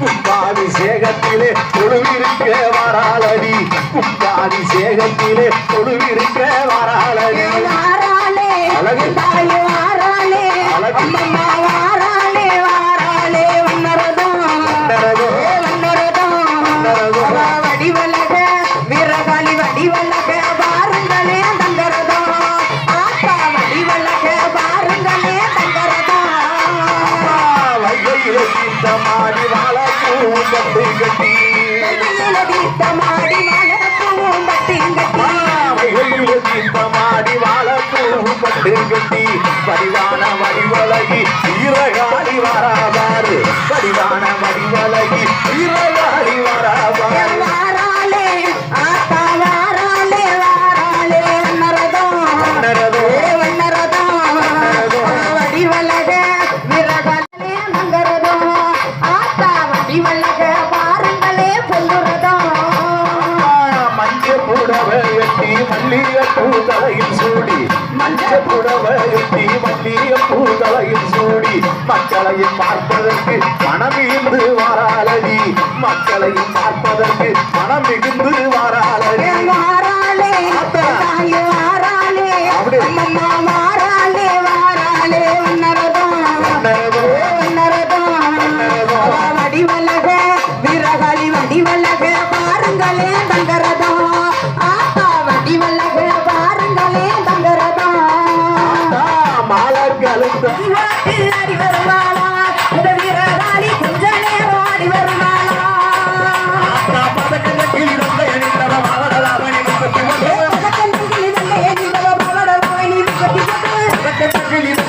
கும்பாபிஷேகத்திலே தொழுவிருக்க வராளடி. கும்பாபிஷேகத்திலே தொழுவிருக்க வராளடி. தீர்த்தமாடி வாழ பூங்கட்டு கட்டி. தீர்த்தமாடி வாழ பூங்கட்டு கட்டி. தீர்த்தமாடி வாழ பூங்கட்டு கட்டி கட்டி மல்லிய பூதலையில் சூடி. மஞ்ச புடவை கட்டி மல்லிய பூதலையில் சூடி. மக்களையும் பார்ப்பதற்கு மனம் மிகுந்து வாராளடி மக்களையும் பார்ப்பதற்கு மனம் மிகுந்து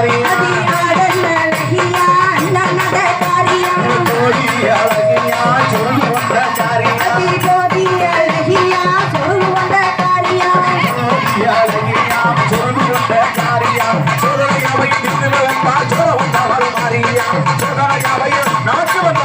Maria. பாச்சோர உண்டாவது மாறியா? நாட்டு வந்த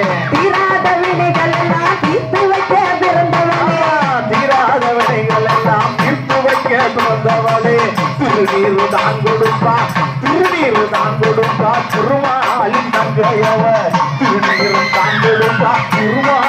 நடந்து வந்தவளே. திருநீர் தான் கொடுப்பா. திருநீர் தான் கொடுப்பா. திருமாலின் தங்கையவ. திருநீர் தான் கொடுப்பா. திருமா